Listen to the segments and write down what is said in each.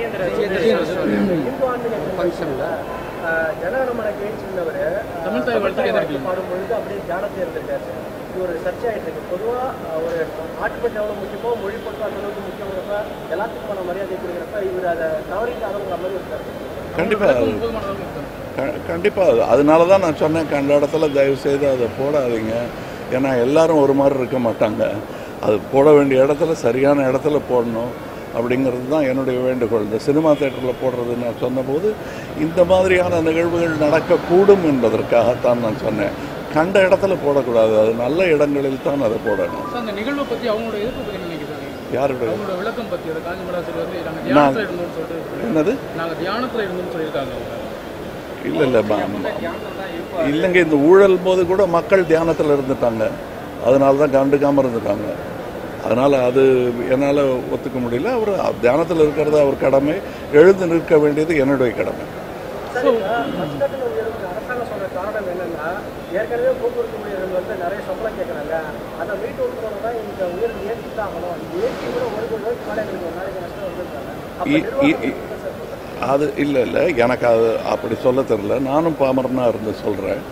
இந்து ஆன்மீக ஃபங்க்ஷன்ல ஜனகணமன கேட்சிருந்தவர் தமிழ் தாய் வாழ்த்து கேட்டிருக்கீங்க. பாடும்பொழுது அப்படியே தியானத்தில் இருந்திருக்காரு. இது ஒரு சர்ச்சை ஆயிட்டு இருக்கு பொதுவா அஹ், ஒரு நாட்டுப்பட்டு எவ்வளவு முக்கியமோ மொழி பட்டு அந்த அளவுக்கு முக்கியங்கிறப்ப எல்லாத்துக்குமான மரியாதை கொடுக்குறப்ப இவர் அதை தவறிட்டாருங்கிற மாதிரி இருக்காரு. கண்டிப்பாக போதுமானதாக இருக்கும் க- கண்டிப்பாக அதனால தான் நான் சொன்னேன் கண்ட இடத்துல தயவு செய்து அதை போடாதீங்க. ஏன்னா எல்லாரும் ஒரு மாதிரி இருக்க மாட்டாங்க. அது போட வேண்டிய இடத்துல சரியான இடத்துல போடணும். அப்படிங்கிறது தான் என்னுடைய வேண்டுகோள். இந்த சினிமா தேட்டரில் போடுறது நான் சொன்னபோது இந்த மாதிரியான நிகழ்வுகள் நடக்கக்கூடும் என்பதற்காகத்தான் நான் சொன்னேன். கண்ட இடத்துல போடக்கூடாது. அது நல்ல இடங்களில் தான் அதை போடணும். சார் அந்த நிகழ்வை பற்றி அவங்களோட எதிர்ப்பு பற்றி என்ன நினைக்கிறாங்க? யாருடைய? விளக்கம் பற்றி அது காஞ்சிபுராசில் வந்து நாங்கள் தியானத்தில் இருந்தோம்னு சொல்லிட்டு என்னது? நாங்கள் தியானத்தில் இருந்தோம்னு சொல்லியிருக்காங்க இல்லை இல்லை இல்லைங்க இந்த ஊழல் போது கூட மக்கள் தியானத்தில் இருந்துட்டாங்க. அதனால தான் கண்டுக்காமல் இருந்துட்டாங்க. அதனால் அது என்னால் ஒத்துக்க முடியல. அவர் தியானத்தில் இருக்கிறது அவர் கடமை. எழுந்து நிற்க வேண்டியது என்னுடைய கடமை. ஏற்கனவே போக்குவரத்து ஊழியர்கள் வந்து நிறைய சம்பளம் கேட்கறாங்க அதை மீட்டு கொடுக்கணும் தான் இந்த உயர்வு ஏற்றி தான் ஆகணும் இந்த ஏற்றி கூட ஒரு கோடி ரூபாய்க்கு மேலே எங்களுக்கு ஒரு நாளைக்கு நஷ்டம் வந்திருக்காங்க. அப்ப இ- இ- நிர்வாகம் இ- என்ன சார் பண்றது? அது இல்லை இல்லை. எனக்கு அது அப்படி சொல்ல தெரியல. நானும் பாமரனாக இருந்து சொல்கிறேன்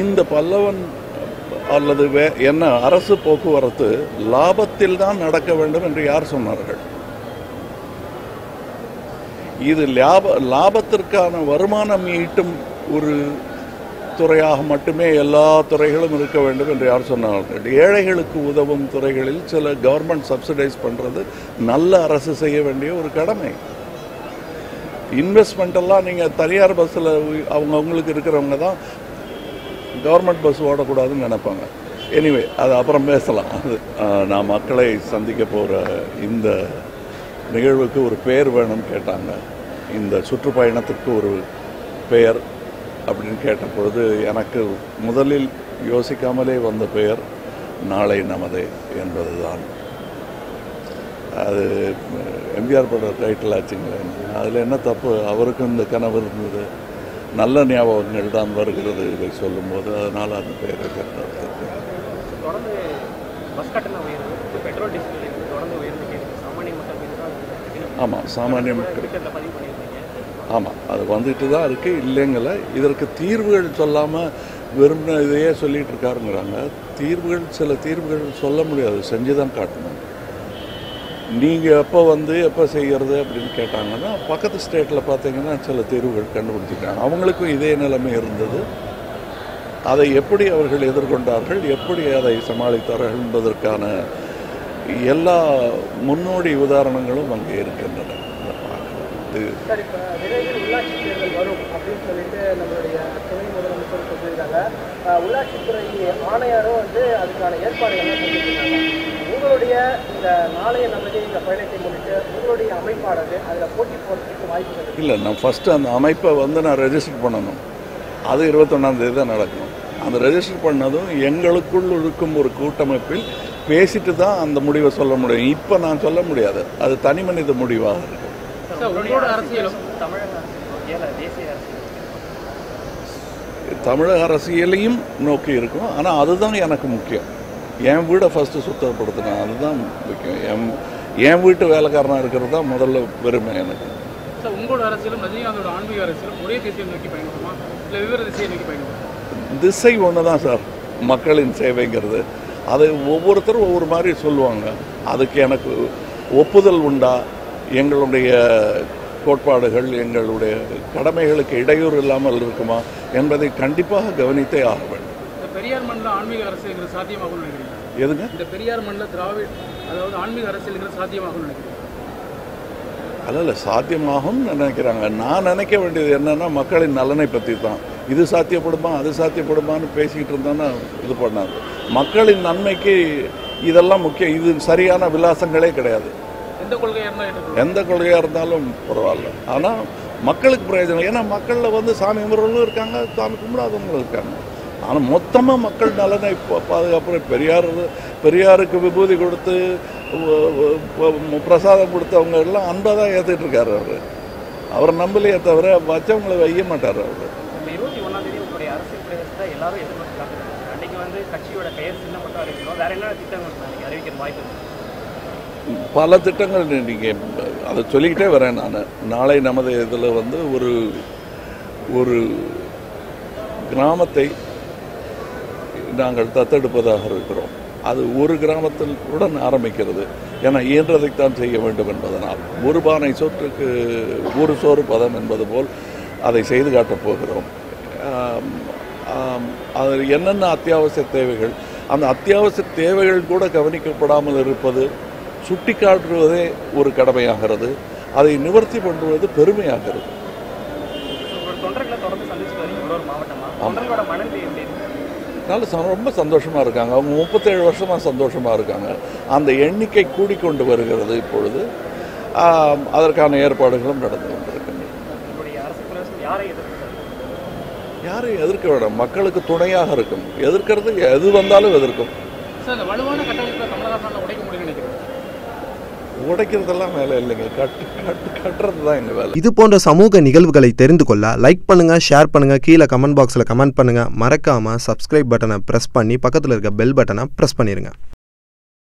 இந்த பல்லவன் அல்லது வே என்ன அரசு போக்குவரத்து லாபத்தில் தான் நடக்க வேண்டும் என்று யார் சொன்னார்கள்? இது லாப லாபத்திற்கான வருமானம் ஈட்டும் ஒரு துறையாக மட்டுமே எல்லா துறைகளும் இருக்க வேண்டும் என்று யார் சொன்னார்கள்? ஏழைகளுக்கு உதவும் துறைகளில் சில கவர்மெண்ட் சப்சிடைஸ் பண்ணுறது நல்ல அரசு செய்ய வேண்டிய ஒரு கடமை. இன்வெஸ்ட்மெண்ட் எல்லாம் நீங்கள் தனியார் பஸ்ஸில் அவங்க அவங்களுக்கு இருக்கிறவங்க தான் கவர்மெண்ட் பஸ் ஓடக்கூடாதுன்னு நினைப்பாங்க. எனிவே அது அப்புறம் பேசலாம். அது நான் மக்களை சந்திக்க போகிற இந்த நிகழ்வுக்கு ஒரு பெயர் வேணும்னு கேட்டாங்க. இந்த சுற்றுப்பயணத்துக்கு ஒரு பெயர் அப்படின்னு கேட்ட பொழுது எனக்கு முதலில் யோசிக்காமலே வந்த பெயர் நாளை நமதே என்பதுதான். அது எம்ஜிஆர் படம் டைட்டில் ஆச்சுங்களேன் அதில் என்ன தப்பு? அவருக்கும் இந்த கனவு இருந்தது. நல்ல ஞாபகங்கள் தான் வருகிறது இதை சொல்லும்போது. அதனால் அந்த பெயரை ஆமாம் சாமானிய மக்கள் ஆமாம் அது வந்துட்டு தான் இருக்குது இல்லைங்கள இதற்கு தீர்வுகள் சொல்லாமல் வெறும் இதையே சொல்லிட்டு இருக்காருங்கிறாங்க. தீர்வுகள் சில தீர்வுகள் சொல்ல முடியாது. செஞ்சு தான் காட்டணும். நீங்கள் எப்போ வந்து எப்போ செய்கிறது அப்படின்னு கேட்டாங்கன்னா பக்கத்து ஸ்டேட்டில் பார்த்தீங்கன்னா சில தீர்வுகள் கண்டுபிடிச்சிருக்காங்க. அவங்களுக்கும் இதே நிலைமை இருந்தது. அதை எப்படி அவர்கள் எதிர்கொண்டார்கள் எப்படி அதை சமாளித்தார்கள் என்பதற்கான எல்லா முன்னோடி உதாரணங்களும் அங்கே இருக்கின்றன. இது அப்படின்னு சொல்லிட்டு சொல்லியிருக்காங்க உள்ளாட்சித்துறை ஆணையரும் வந்து அதுக்கான செஞ்சுருக்காங்க. உங்களுடைய இந்த நாளைய நமது இந்த பயணத்தை முன்னிட்டு உங்களுடைய அமைப்பானது அதில் போட்டி போடுறதுக்கு இருக்கு இல்லை நான் ஃபஸ்ட்டு அந்த அமைப்பை வந்து நான் ரெஜிஸ்டர் பண்ணணும். அது இருபத்தொன்னாந்தேதி தான் நடக்கணும் அந்த ரெஜிஸ்டர் பண்ணதும் எங்களுக்குள் இருக்கும் ஒரு கூட்டமைப்பில் பேசிட்டு தான் அந்த முடிவை சொல்ல முடியும். இப்போ நான் சொல்ல முடியாது. அது தனி மனித முடிவாக இருக்கும். தமிழக அரசியலையும் நோக்கி இருக்கும். ஆனால் அதுதான் எனக்கு முக்கியம். என் வீடை ஃபஸ்ட்டு சுத்தப்படுத்தணும். அதுதான் முக்கியம். என் என் வீட்டு வேலைக்காரனாக இருக்கிறது தான் முதல்ல பெருமை எனக்கு. உங்களோட அரசியலும் ரஜினிகாந்தோட ஆன்மீக அரசியலும் ஒரே திசையை நோக்கி பயணிக்குமா? இல்லை வெவ்வேறு திசையை நோக்கி பயணிக்குமா? திசை ஒன்று தான் சார். மக்களின் சேவைங்கிறது. அதை ஒவ்வொருத்தரும் ஒவ்வொரு மாதிரி சொல்லுவாங்க. அதுக்கு எனக்கு ஒப்புதல் உண்டா? எங்களுடைய கோட்பாடுகள் எங்களுடைய கடமைகளுக்கு இடையூறு இல்லாமல் இருக்குமா என்பதை கண்டிப்பாக கவனித்தே ஆக வேண்டும். பெரியார் மண்ணில் ஆன்மீக அரசியல்ங்கிறது சாத்தியமாகும்னு நினைக்கிறீங்க எதுங்க? இந்த பெரியார் மண்ணில் திராவிட அதாவது ஆன்மீக அரசியல்ங்கிறது சாத்தியமாகும்னு நினைக்கிறீங்க அல்ல சாத்தியமாகும் நினைக்கிறாங்க. நான் நினைக்க வேண்டியது என்னன்னா மக்களின் நலனை பற்றி தான் இது சாத்தியப்படுமா அது சாத்தியப்படுமான்னு பேசிக்கிட்டு இருந்தோன்னா இது பண்ணாது. மக்களின் நன்மைக்கு இதெல்லாம் முக்கியம். இது சரியான விலாசங்களே கிடையாது. எந்த கொள்கையாக இருந்தாலும் பரவாயில்ல. ஆனால் மக்களுக்கு பிரயோஜனம். ஏன்னா மக்களில் வந்து சாமி கும்பிட்றவங்களும் இருக்காங்க சாமி கும்பிடாதவங்களும் இருக்காங்க. ஆனால் மொத்தமாக மக்கள் நலனை பா- பாதுகாப்பு பெரியார் பெரியாருக்கு விபூதி கொடுத்து பிரசாதம் கொடுத்தவங்க எல்லாம் அன்பாக தான் ஏற்றுட்டு இருக்காரு அவர். அவர் நம்பலையே தவிர வச்சவங்களை வைய மாட்டார் அவர். எல்லாரும் எதிர்பார்த்துருக்காங்க அன்னைக்கு வந்து கட்சியோட பெயர் சின்ன மட்டும் அறிவிக்கணும் வேற என்ன திட்டங்கள் அறிவிக்கிற வாய்ப்பு பல திட்டங்கள் நீங்கள் அதை சொல்லிக்கிட்டே வரேன் நான். நாளை நமது இதில் வந்து ஒரு ஒரு கிராமத்தை நாங்கள் தத்தெடுப்பதாக இருக்கிறோம். அது ஒரு கிராமத்தில் உடன் ஆரம்பிக்கிறது. ஏன்னா இயன்றதைத்தான் செய்ய வேண்டும் என்பதனால். ஒரு பானை சோற்றுக்கு ஒரு சோறு பதம் என்பது போல் அதை செய்து காட்டப் போகிறோம். அது என்னென்ன அத்தியாவசிய தேவைகள்? அந்த அத்தியாவசிய தேவைகள் கூட கவனிக்கப்படாமல் இருப்பது சுட்டிக்காட்டுவதே ஒரு கடமையாகிறது. அதை நிவர்த்தி பண்ணுவது பெருமையாகிறது. ச- ரொம்ப சந்தோஷமா இருக்காங்க. அவங்க முப்பத்தேழு வருஷமா சந்தோஷமா இருக்காங்க. அந்த எண்ணிக்கை கூடிக்கொண்டு வருகிறது இப்பொழுது. அதற்கான ஏற்பாடுகளும் நடந்து கொண்டிருக்கின்றன. யாரையும் எதிர்க்க வேண்டாம்? மக்களுக்கு துணையாக இருக்கும். எதிர்க்கிறது எது வந்தாலும் எதிர்க்கும். உடைக்கிறதெல்லாம் வேலை இல்லைங்க. கட்டு கட்டு கட்டுறது தான் எங்கள் வேலை. இது போன்ற சமூக நிகழ்வுகளை தெரிந்து கொள்ள லைக் பண்ணுங்க ஷேர் பண்ணுங்க கீழே கமெண்ட் பாக்ஸில் கமெண்ட் பண்ணுங்க. மறக்காம சப்ஸ்கிரைப் பட்டனை ப்ரெஸ் பண்ணி பக்கத்தில் இருக்க பெல் பட்டனை ப்ரெஸ் பண்ணிடுங்க